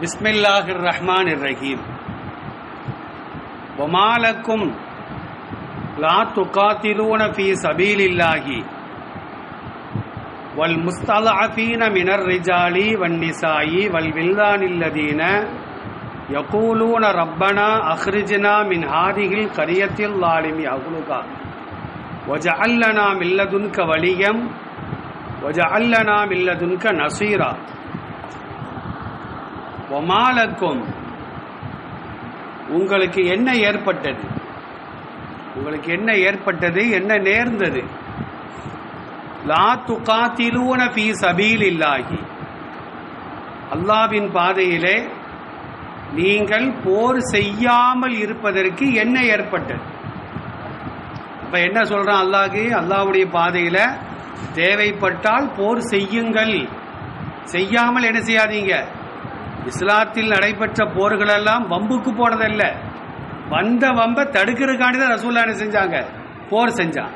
பிஸ்மில்லாஹிர் ரஹ்மான் ரஹீம் ஒமாலக்கும் லா துகாத்திலூன ஃபி சபீலில்லாஹி வல் முஸ்தலாஃபீன மினர் ரிஜாலி வன்னிசாயி வல் வில்லானில்லதீன யகூலூன ரப்பனா அஹ்ரிஜினா மின் ஹாதிகில் கரியத்தில் லாலிமி அகுலுகா. ஒஜ ஒஜஅல்லனா மில்லதுன்க வலியம் ஒஜஅல்லனா மில்லதுன்க நசீரா. ஒமாலக்கும் உங்களுக்கு என்ன ஏற்பட்டது? உங்களுக்கு என்ன ஏற்பட்டது? என்ன நேர்ந்தது? லா துகாத்திலூன பி சபீல் இல்லாகி அல்லாவின் பாதையிலே நீங்கள் போர் செய்யாமல் இருப்பதற்கு என்ன ஏற்பட்டது? அப்ப என்ன சொல்றான் அல்லாஹ்க்கு? அல்லாஹ்வுடைய பாதையில தேவைப்பட்டால் போர் செய்யுங்கள். செய்யாமல் என்ன செய்யாதீங்க? இஸ்லாத்தில் நடைபெற்ற போர்கள் எல்லாம் வம்புக்கு போனதல்ல. வந்த வம்ப தடுக்கிறதுக்காண்டி தான் ரசூல்லா என்ன செஞ்சாங்க? போர் செஞ்சான்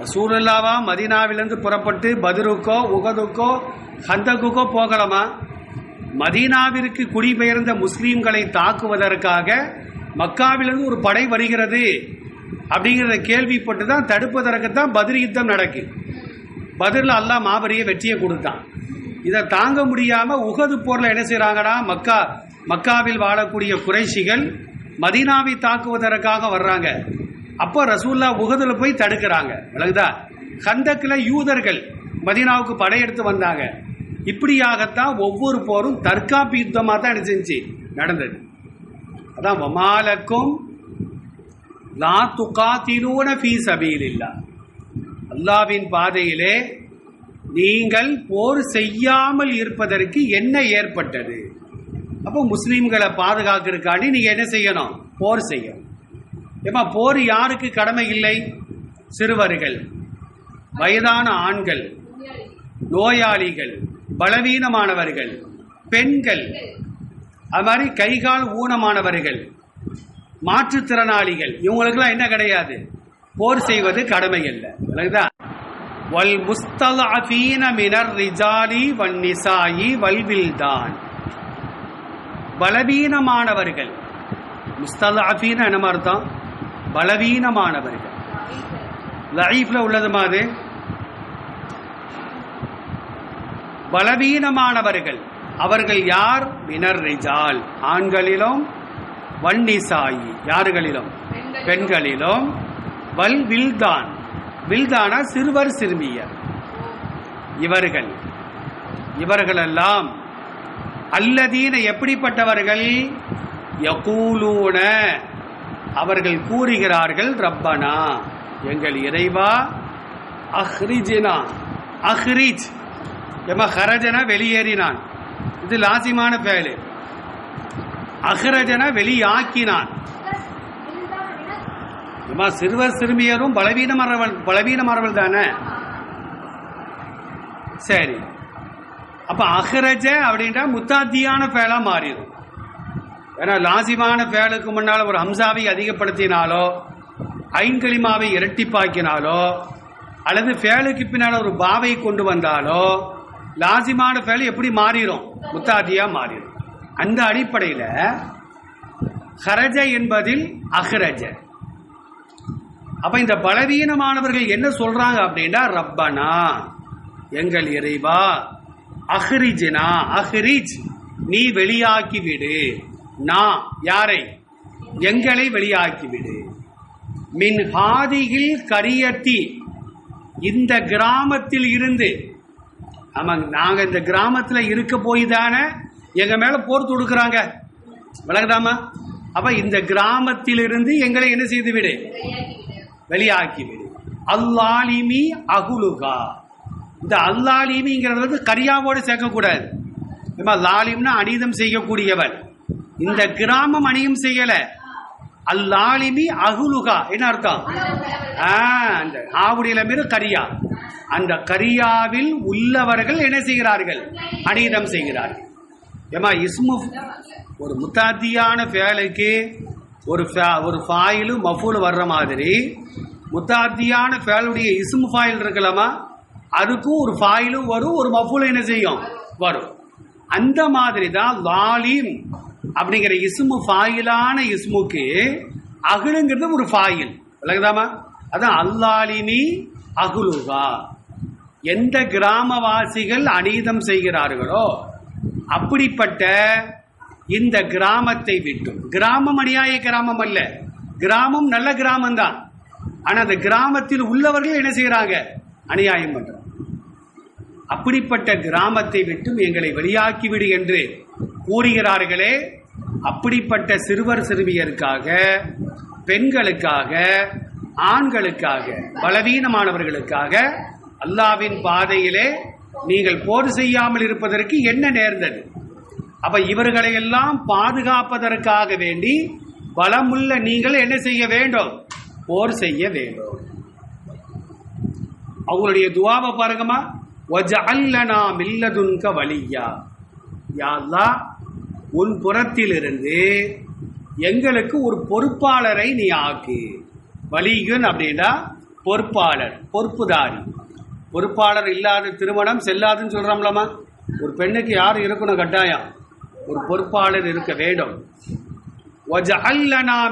ரசூலுல்லாவா மதீனாவிலிருந்து புறப்பட்டு பதிருக்கோ உகதுக்கோ ஹந்தகுக்கோ போகலாமா? மதீனாவிற்கு குடிபெயர்ந்த முஸ்லீம்களை தாக்குவதற்காக மக்காவிலிருந்து ஒரு படை வருகிறது அப்படிங்கிறத கேள்விப்பட்டு தான் தடுப்பதற்கு தான் பதிர் யுத்தம் நடக்கு. பதிரில் அல்லாஹ் மாபெரிய வெற்றியை கொடுத்தான். இதை தாங்க முடியாமல் உகது போரில் என்ன செய்கிறாங்கன்னா மக்கா மக்காவில் வாழக்கூடிய குறைஷிகள் மதீனாவை தாக்குவதற்காக வர்றாங்க. அப்போ ரசூல்லா உகதில் போய் தடுக்கிறாங்க. விளங்குதா? கந்தக்கில் யூதர்கள் மதீனாவுக்கு படையெடுத்து வந்தாங்க. இப்படியாகத்தான் ஒவ்வொரு போரும் தற்காப்பு யுத்தமாக தான் என்ன செஞ்சு நடந்தது. அதான் வமாலக்கும் லா துகாத்திலூன ஃபீ இல்லை அல்லாவின் பாதையிலே நீங்கள் போர் செய்யாமல் இருப்பதற்கு என்ன ஏற்பட்டது? அப்போ முஸ்லீம்களை பாதுகாக்கிறதுக்காண்டி நீங்கள் என்ன செய்யணும்? போர் செய்யணும். ஏமா போர் யாருக்கு கடமை இல்லை? சிறுவர்கள் வயதான ஆண்கள் நோயாளிகள் பலவீனமானவர்கள் பெண்கள் அது மாதிரி கைகால் ஊனமானவர்கள் மாற்றுத்திறனாளிகள் இவங்களுக்கெல்லாம் என்ன கிடையாது? போர் செய்வது கடமை இல்லை விளங்குதா? வல் முஸ்தலஅஃபீன மினர் ரிஜாலி வன் நிசாயி வல் வில்தான் பலவீனமானவர்கள். முஸ்தலஅஃபீன என்ன அர்த்தம் பலவீனமானவர்கள். லைஃப்ல உள்ளது மாதிரி பலவீனமானவர்கள். அவர்கள் யார்? மினர் ரிஜால். ஆண்களிலும் வன்னிசாயி. யார்களிலும்? பெண்களிலும். வல் வில்தானா சிறுவர் சிறுமியர். இவர்கள். இவர்களெல்லாம் அல்லதீன எப்படிப்பட்டவர்கள்? யகூலூன. அவர்கள் கூறுகிறார்கள் ரப்பனா எங்கள் இறைவா அஹ்ரிஜினா. அஹ்ரிஜ். எம ஹரஜனா வெளியேறினான். இது லாசிமான பேலு அஹ்ரஜனா வெளியாக்கினான். அம்மா சிறுவர் சிறுமியரும் பலவீனமானவள் பலவீனமானவள் தானே? சரி. அப்ப அஹ்ரஜ அப்படின்றா முத்தாத்தியான பேலா மாறிடும். ஏன்னா லாசிமான பேலுக்கு முன்னால் ஒரு ஹம்சாவை அதிகப்படுத்தினாலோ ஐன்களிமாவை இரட்டிப்பாக்கினாலோ அல்லது ஃபேலுக்கு பின்னால் ஒரு பாவை கொண்டு வந்தாலோ லாசிமான ஃபேல் எப்படி மாறிடும்? முத்தாதியாக மாறிடும். அந்த அடிப்படையில் ஹரஜ என்பதில் அஹ்ரஜ. அப்ப இந்த பலவீனமானவர்கள் என்ன சொல்றாங்க அப்படின்னா ரப்பனா எங்கள் இறைவா அஹ்ரிஜினா அஹ்ரிஜ் நீ வெளியாக்கி விடு. நான் யாரை? எங்களை வெளியாக்கி விடு. மின் ஹாதியில் கரியத்தி இந்த கிராமத்தில் இருந்து. ஆமாங்க நாங்க இந்த கிராமத்துல இருக்க போய் தானே எங்க மேல போர் தொடுக்கிறாங்க. விளக்குதாமா அப்ப இந்த கிராமத்திலிருந்து எங்களை என்ன செய்து விடு? வெளியாக்கிவிடு அல்லாலிமி அகுலுகா. இந்த அல்லாலிமிங்கிறது வந்து கரியாவோடு சேர்க்கக்கூடாது. ஏம்மா, லாலிம்னா அநீதம் செய்யக்கூடியவன். இந்த கிராமம் அணியும் செய்யலை. அல்லாலிமி அகுலுகா. என்ன அர்த்தம்? அந்த ஆவுடைய மீது கரியா. அந்த கரியாவில் உள்ளவர்கள் என்ன செய்கிறார்கள்? அநீதம் செய்கிறார்கள். ஏமா இஸ்மு ஒரு முத்தாத்தியான ஃபேலுக்கு ஒரு ஃபே- ஒரு ஃபாயிலு மஃபூல் வர்ற மாதிரி முத்தாத்தியான ஃபேலுடைய இசும் ஃபாயில் இருக்கலாமா அதுக்கும் ஒரு ஃபாயிலும் வரும் ஒரு மஃபூலும் என்ன செய்யும்? வரும். அந்த மாதிரி தான் லாலிம் அப்படிங்கிற இசுமு ஃபாயிலான இஸ்முக்கு அகுலுங்கிறது ஒரு ஃபாயில் விளக்குதாமா அதான் அல்லாலினி அகுலுகா எந்த கிராமவாசிகள் அநீதம் செய்கிறார்களோ அப்படிப்பட்ட இந்த கிராமத்தை விட்டும். கிராமம் அநியாய கிராமம் அல்ல. கிராமம் நல்ல கிராமம் தான் ஆனால் அந்த கிராமத்தில் உள்ளவர்கள் என்ன செய்கிறாங்க அநியாயம் பண்றாங்க. அப்படிப்பட்ட கிராமத்தை விட்டும் எங்களை வெளியாக்கிவிடு என்று கூறுகிறார்களே. அப்படிப்பட்ட சிறுவர் சிறுமியருக்காக பெண்களுக்காக ஆண்களுக்காக பலவீனமானவர்களுக்காக அல்லாவின் பாதையிலே நீங்கள் போர் செய்யாமல் இருப்பதற்கு என்ன நேர்ந்தது? அப்ப இவர்களை எல்லாம் பாதுகாப்பதற்காக வேண்டி பலமுள்ள நீங்கள் என்ன செய்ய வேண்டும்? போர் செய்ய வேண்டும். அவங்களுடைய துவாவை பாருங்கம்மா. ஒஜல்லனா மில்லதுன்க வழியா யா உன் புறத்திலிருந்து எங்களுக்கு ஒரு பொறுப்பாளரை நீ ஆக்கு. வலியுன் அப்படின்னா பொறுப்பாளர் பொறுப்புதாரி. பொறுப்பாளர் இல்லாத திருமணம் செல்லாதுன்னு சொல்கிறோம்லம்மா ஒரு பெண்ணுக்கு யார் இருக்கணும் கட்டாயம்? ஒரு பொறுப்பாளர் இருக்க வேண்டும்.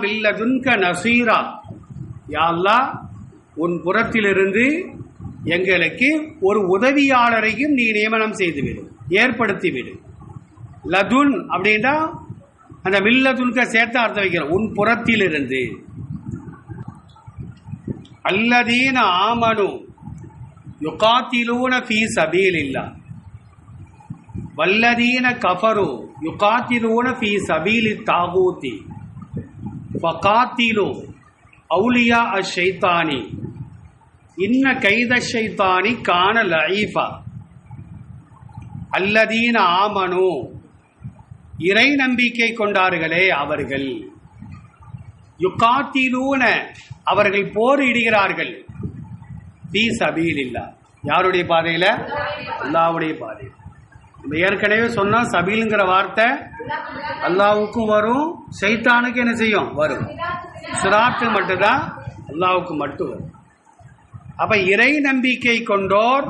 மில்லதுன்க நசீரா. யா உன் புறத்திலிருந்து எங்களுக்கு ஒரு உதவியாளரையும் நீ நியமனம் செய்துவிடு ஏற்படுத்திவிடு. லதுன் அப்படின்னா அந்த மில்லதுன்க சேர்த்து அர்த்தம் வைக்கிறோம். உன் புறத்திலிருந்து. அல்லதீன ஆமனு யுகாத்திலூன ஃபீ இல்லை வல்லதீன கஃபரு யுகாத்திலூன ஃபீ சபீலி தாகூத்தி ஃபகாத்திலு அவுலியா அஷைத்தானி இன்ன கைத ஷைத்தானி கான லஈஃபா அல்லதீன ஆமனு இறை நம்பிக்கை கொண்டார்களே அவர்கள். யுகாத்திலூன அவர்கள் போரிடுகிறார்கள். பி சபீல் இல்லா யாருடைய பாதையில்? அல்லாவுடைய பாதையில். நம்ம ஏற்கனவே சொன்னால் சபீலுங்கிற வார்த்தை அல்லாவுக்கும் வரும் சைத்தானுக்கு என்ன செய்யும்? வரும். சிராத்து மட்டும்தான் அல்லாவுக்கு மட்டும் வரும். அப்போ இறை நம்பிக்கை கொண்டோர்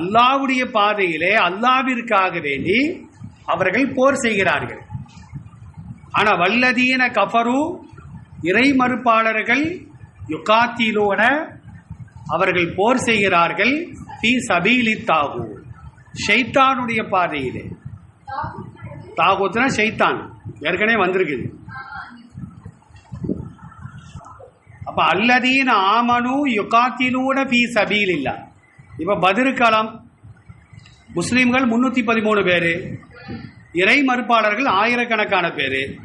அல்லாவுடைய பாதையிலே அல்லாவிற்காக வேண்டி அவர்கள் போர் செய்கிறார்கள். ஆனால் வல்லதீன கஃபரு இறை மறுப்பாளர்கள் யுகாத்திலோட அவர்கள் போர் செய்கிறார்கள் தி சபீலி தாகு ஷைத்தானுடைய பாதையிலே. தாகூத்னா ஷைத்தான். ஏற்கனவே வந்திருக்குது. அப்ப அல்லதீன் ஆமனு யுகாத்திலூட பி சபீல் இல்லா இப்ப பதிருக்காலம் முஸ்லீம்கள் முன்னூத்தி பதிமூணு பேரு இறை மறுப்பாளர்கள் ஆயிரக்கணக்கான பேரு.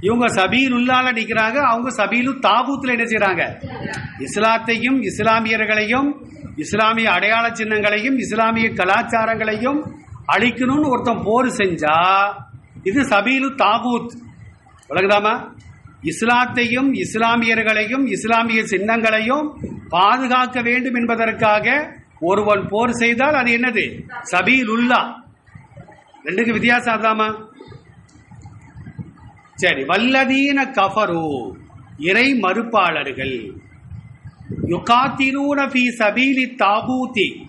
இவங்க சபீல் உள்ளால நிற்கிறாங்க அவங்க சபீலு தாபூத்தில் என்ன செய்கிறாங்க இஸ்லாத்தையும் இஸ்லாமியர்களையும் இஸ்லாமிய அடையாள சின்னங்களையும் இஸ்லாமிய கலாச்சாரங்களையும் அழிக்கணும்னு ஒருத்தன் போர் செஞ்சா இது சபீலு தாபூத் விளங்குதாமா? இஸ்லாத்தையும் இஸ்லாமியர்களையும் இஸ்லாமிய சின்னங்களையும் பாதுகாக்க வேண்டும் என்பதற்காக ஒருவன் போர் செய்தால் அது என்னது? சபீலுல்லா. ரெண்டுக்கு வித்தியாசம் அதாமா சரி வல்லதீன கஃபரு இறை மறுப்பாளர்கள். யுகாத்திரூன ஃபீ சபீலி தாபூதி.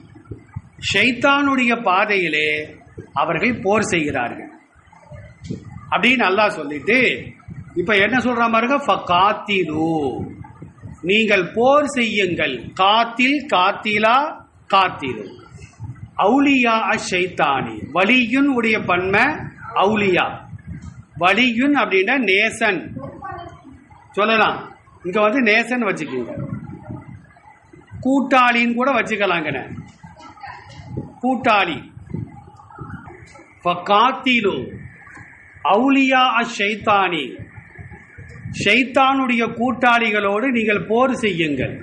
ஷைத்தானுடைய பாதையிலே அவர்கள் போர் செய்கிறார்கள். அப்படின்னு அல்லாஹ் சொல்லிட்டு இப்ப என்ன சொல்ற மாதிரி ஃபகாத்திலு. நீங்கள் போர் செய்யுங்கள். காத்தில் காத்திலா காத்திரு அவுலியா அஷைத்தானி. வலியுன் உடைய பன்மை அவுலியா. வலியுன் அப்படின்னா நேசன். சொல்லலாம். இங்க வந்து நேசன் வச்சுக்கோங்க. கூட்டாளின்னு கூட வச்சுக்கலாங்கண்ண கூட்டாளி. காத்திலு அவுலியா ஷைத்தானி. ஷைத்தானுடைய கூட்டாளிகளோடு நீங்கள் போர் செய்யுங்கள்.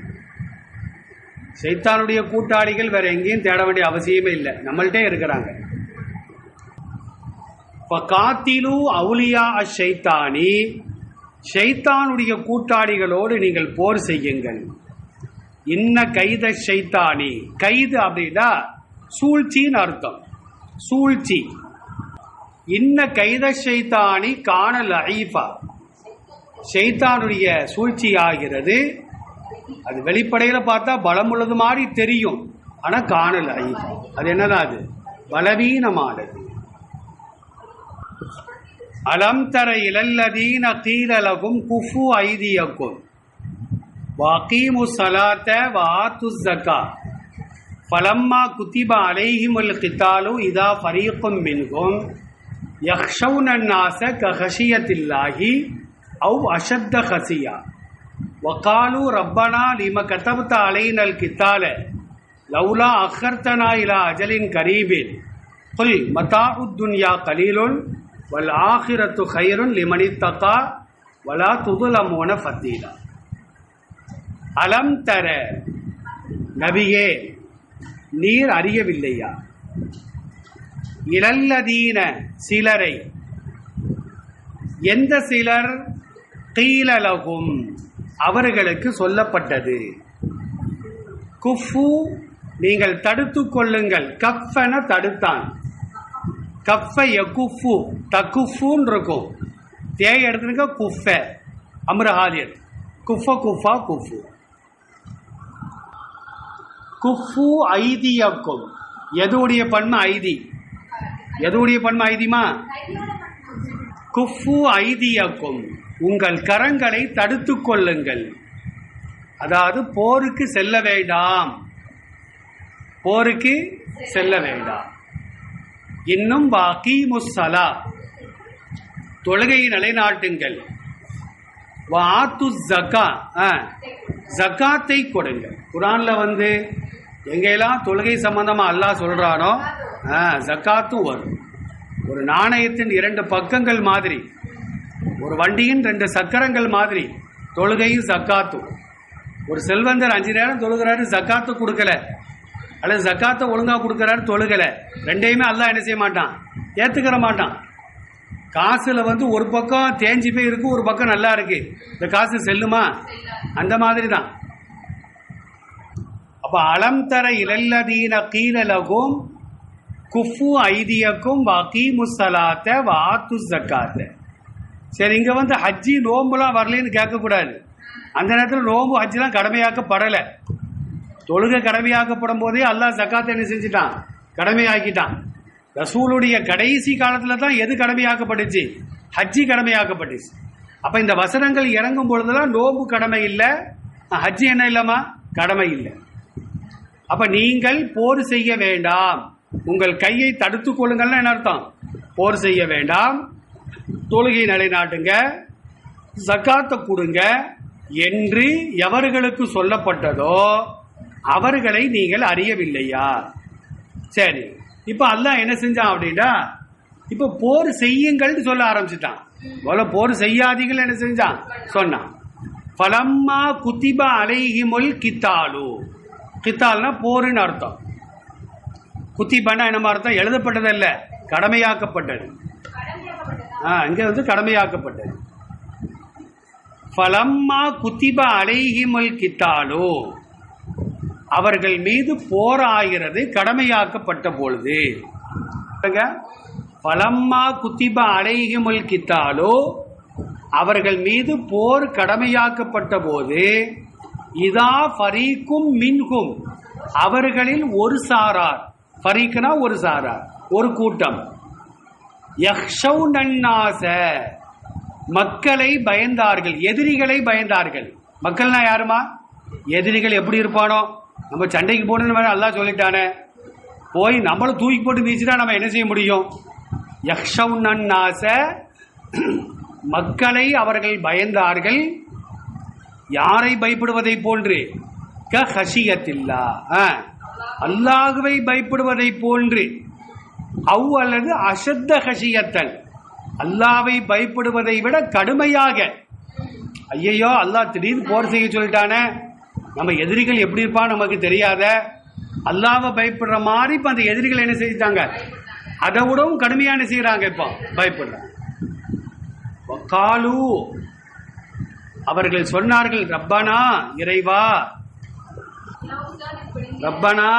சைத்தானுடைய கூட்டாளிகள் வேற எங்கேயும் தேட வேண்டிய அவசியமே இல்லை. நம்மள்ட்டே இருக்கிறாங்க. காத்திலு அவுலியா அஷைத்தானி ஷைத்தானுடைய கூட்டாளிகளோடு நீங்கள் போர் செய்யுங்கள். இன்ன கைத சைத்தானி கைது அப்படின்னா சூழ்ச்சின்னு அர்த்தம். சூழ்ச்சி. இன்ன கைத சைத்தானி காணல் ஐஃபா ஷைத்தானுடைய சூழ்ச்சி ஆகிறது அது வெளிப்படையில் பார்த்தா பலம் உள்ளது மாதிரி தெரியும். ஆனால் காணல் ஐஃபா அது என்னதான் அது? பலவீனமானது. அலம் தர இழல்லதீன கீழலகும் குஃபு ஐதியக்கும். وَاقِيمُوا الصَّلَاةَ وَآتُوا الزَّكَاةَ. فَلَمَّا كُتِبَ عَلَيْهِمُ الْقِتَالُ إِذَا فَرِيقٌ مِّنْهُمْ يَخْشَوْنَ النَّاسَ كَخَشِيَةِ اللَّهِ أَوْ أَشَدَّ خَشِيَةً. وَقَالُوا رَبَّنَا لما كَتَبْتَ عَلَيْنَا الْقِتَالَ؟ لَوْلَا أَخَّرْتَنَا إِلَى أَجَلٍ قَرِيبٍ. قُلْ مَتَاعُ الدُّنْيَا قَلِيلٌ وَالْآخِرَةُ خَيْرٌ لِّمَنِ اتَّقَى وَلَا تُظْلَمُونَ فَتِيلًا. அலம் தர. நபியே நீர் அறியவில்லையா? இழல்லதீன சிலரை. எந்த சிலர்? கீழலகும் அவர்களுக்கு சொல்லப்பட்டது. குஃபு நீங்கள் தடுத்து கொள்ளுங்கள். கஃபன தடுத்தான். கஃப எகுஃபு தகுஃபுன்னு இருக்கும் தேய எடுத்துருங்க குஃப. அம்ரஹாலியத். குஃப குஃபா குஃபு. குஃபு ஐதியக்கும் எதுவுடைய பண்ம ஐதி? எதுவுடைய பண்ம ஐதிமா? குஃபு ஐதியக்கும் உங்கள் கரங்களை தடுத்து கொள்ளுங்கள். அதாவது போருக்கு செல்ல வேண்டாம். போருக்கு செல்ல வேண்டாம். இன்னும் வாக்கி முசலா தொழுகையை நிலைநாட்டுங்கள். வாத்து ஜக்கா ஜக்காத்தை கொடுங்கள். குரான்ல வந்து எங்கெல்லாம் தொழுகை சம்பந்தமா அல்லாஹ் சொல்றானோ ஜக்காத்தும் வரும். ஒரு நாணயத்தின் இரண்டு பக்கங்கள் மாதிரி ஒரு வண்டியின் ரெண்டு சக்கரங்கள் மாதிரி தொழுகையும் ஜக்காத்தும். ஒரு செல்வந்தர் அஞ்சு நேரம் தொழுகிறாரு ஜக்காத்து கொடுக்கல. அல்லது ஜக்காத்தை ஒழுங்காக கொடுக்குறாரு தொழுகல. ரெண்டையுமே அல்லாஹ் என்ன செய்ய மாட்டான்? ஏற்றுக்கிற மாட்டான். காசில் வந்து ஒரு பக்கம் தேஞ்சு போய் இருக்கு ஒரு பக்கம் நல்லா இருக்கு. இந்த காசு செல்லுமா? அந்த மாதிரி தான் அப்போ அலம் தர இலல்லதீன கீழலகும் குஃபு ஐதியக்கும் வகீமு சலாத்த வாத்து ஜக்காத்த சரி இங்கே வந்து ஹஜ்ஜி நோம்புலாம் வரலன்னு கேட்கக்கூடாது. அந்த நேரத்தில் நோம்பு ஹஜ்ஜிலாம் கடமையாக்கப்படலை. தொழுகை கடமையாக்கப்படும் போதே அல்லாஹ் ஜக்காத்தை என்ன செஞ்சுட்டான்? கடமையாக்கிட்டான். ரசூலுடைய கடைசி காலத்தில் தான் எது கடமையாக்கப்பட்டுச்சு? ஹஜ்ஜி கடமையாக்கப்பட்டுச்சு. அப்போ இந்த வசனங்கள் இறங்கும் பொழுதெல்லாம் நோம்பு கடமை இல்லை. ஹஜ்ஜி என்ன இல்லைம்மா? கடமை இல்லை. அப்ப நீங்கள் போர் செய்ய வேண்டாம். உங்கள் கையை தடுத்துக் கொள்ளுங்கள்னு என்ன அர்த்தம்? போர் செய்ய வேண்டாம். தொழுகை நிலைநாட்டுங்க. ஜக்காத்தை கொடுங்க. என்று எவர்களுக்கு சொல்லப்பட்டதோ அவர்களை நீங்கள் அறியவில்லையா? சரி. இப்ப அல்லாஹ் என்ன செஞ்சான் அப்படின்னா இப்ப போர் செய்யுங்கள்னு சொல்ல ஆரம்பிச்சிட்டான். போல போர் செய்யாதீங்கள் என்ன செஞ்சான்? சொன்னான். பலம்மா குத்திபா அலைஹிமுல் கித்தாலு. கித்தால்னா போருன்னு அர்த்தம். குத்திபானா என்ன அர்த்தம்? எழுதப்பட்டதல்ல. கடமையாக்கப்பட்டது. ஆ இங்கே வந்து கடமையாக்கப்பட்டது. பலம்மா குத்திப அலைஹிமுல் கித்தாலோ. அவர்கள் மீது போராகிறது கடமையாக்கப்பட்ட பொழுது. பலம்மா குத்திப அலைகிமுல் கித்தாலோ. அவர்கள் மீது போர் கடமையாக்கப்பட்ட போது இதா ஃபரீக்கும் மின்கும் அவர்களில் ஒரு சாரார். ஃபரீக்னா ஒரு சாரார். ஒரு கூட்டம். யக்ஷவுனன்னாச மக்களை பயந்தார்கள். எதிரிகளை பயந்தார்கள். மக்கள்னா யாருமா? எதிரிகள் எப்படி இருப்பானோ? நம்ம சண்டைக்கு போகணுன்னு வேற அல்லா சொல்லிட்டானே. போய் நம்மளும் தூக்கி போட்டு வீசிட்டா நம்ம என்ன செய்ய முடியும்? யக்ஷவுனன்னாச மக்களை அவர்கள் பயந்தார்கள். யாரை பயப்படுவதை போன்று? க ஹஷியத்தில்லா. அல்லாஹுவை பயப்படுவதை போன்று. அவ் அல்லது அசத்த ஹஷியத்தல். அல்லாவை பயப்படுவதை விட கடுமையாக. ஐயையோ அல்லாஹ் திடீர்னு போர் செய்ய சொல்லிட்டானே. நம்ம எதிரிகள் எப்படி இருப்பா நமக்கு தெரியாத. அல்லாவை பயப்படுற மாதிரி இப்போ அந்த எதிரிகள் என்ன செஞ்சிட்டாங்க அதை விடவும் கடுமையான என்ன இப்போ? பயப்படுறாங்க. காலு அவர்கள் சொன்னார்கள் ரப்பனா இறைவா. ரப்பனா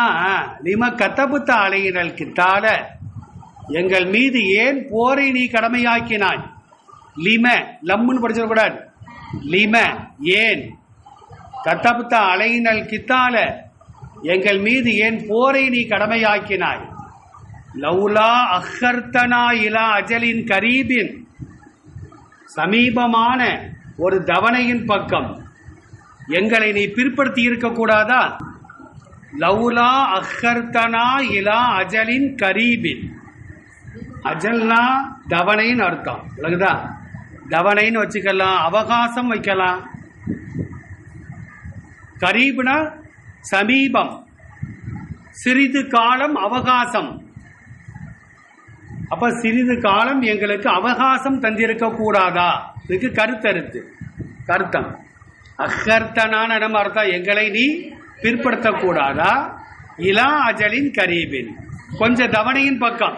நிம கத்தபுத்த அலையினல் கித்தால எங்கள் மீது ஏன் போரை நீ கடமையாக்கினாய்? லிம லம்முன்னு படிச்சிடக்கூடாது லிம ஏன்? கத்தபுத்த அலையினல் கித்தால எங்கள் மீது ஏன் போரை நீ கடமையாக்கினாய்? லவுலா அஹர்த்தனா இலா அஜலின் கரீபின். சமீபமான ஒரு தவணையின் பக்கம். எங்களை நீ பிற்படுத்தி இருக்கக்கூடாதா? லவுலா அஹர்த்தனா இலா அஜலின் கரீபின். அஜல்னா தவணைன்னு அர்த்தம். விளங்குதா? தவணைன்னு வச்சுக்கலாம் அவகாசம் வைக்கலாம். கரீப்னா சமீபம். சிறிது காலம் அவகாசம். அப்ப சிறிது காலம் எங்களுக்கு அவகாசம் தந்திருக்க கூடாதா? இதுக்கு கருத்தருத்து கருத்தம். அகர்த்தனான நம்ம அர்த்தம் எங்களை நீ பிற்படுத்தக்கூடாதா இலா அஜலின் கரீபின். கொஞ்சம் தவணையின் பக்கம்.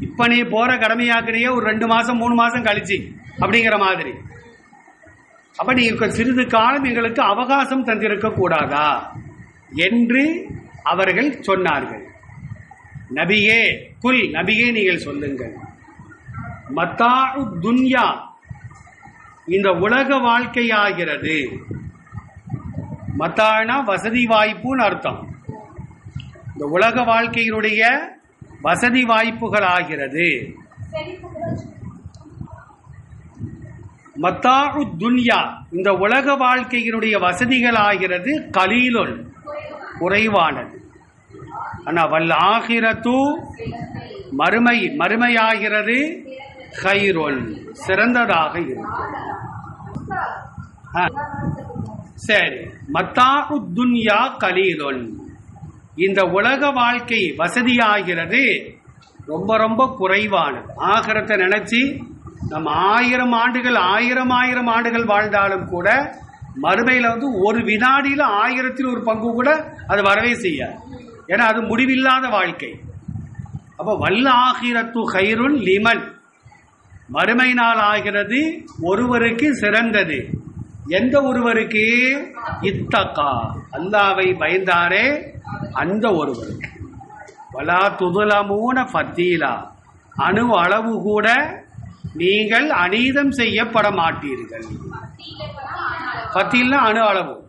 இப்ப நீ போற கடமையாக்குறியே ஒரு ரெண்டு மாசம் மூணு மாசம் கழிச்சு அப்படிங்கிற மாதிரி. அப்ப நீ சிறிது காலம் எங்களுக்கு அவகாசம் தந்திருக்க கூடாதா? என்று அவர்கள் சொன்னார்கள். நபியே குல் நபியே நீங்கள் சொல்லுங்கள். மத்தா துன்யா இந்த உலக வாழ்க்கையாகிறது. மத்தானா வசதி வாய்ப்புன்னு அர்த்தம். இந்த உலக வாழ்க்கையினுடைய வசதி வாய்ப்புகள் ஆகிறது. மத்தாஉ துன்யா இந்த உலக வாழ்க்கையினுடைய வசதிகள் ஆகிறது கலீலுள் குறைவானது. ஆனால் வல் ஆகிரத்து மறுமை மறுமையாகிறது ஹைரோல் சிறந்ததாக இருக்கும். சரி. மத்தாகு துன்யா கலீலுன் இந்த உலக வாழ்க்கை வசதியாகிறது ரொம்ப ரொம்ப குறைவானது. ஆகிரத்தை நினச்சி நம்ம ஆயிரம் ஆண்டுகள் ஆயிரம் ஆயிரம் ஆண்டுகள் வாழ்ந்தாலும் கூட மறுமையில் வந்து ஒரு வினாடியில் ஆயிரத்தில் ஒரு பங்கு கூட அது வரவே செய்யாது. ஏன்னா அது முடிவில்லாத வாழ்க்கை. அப்ப வல்ல ஆகிரத்து ஹைருன் லிமன். மறுமை நாள் ஆகிறது ஒருவருக்கு சிறந்தது. எந்த ஒருவருக்கு? இத்தக்கா. அல்லாவை பயந்தாரே அந்த ஒருவருக்கு. வலா துதுலமூன ஃபத்தீலா. அணு அளவு கூட நீங்கள் அநீதம் செய்யப்பட மாட்டீர்கள். ஃபத்தீல்னா அணு அளவு.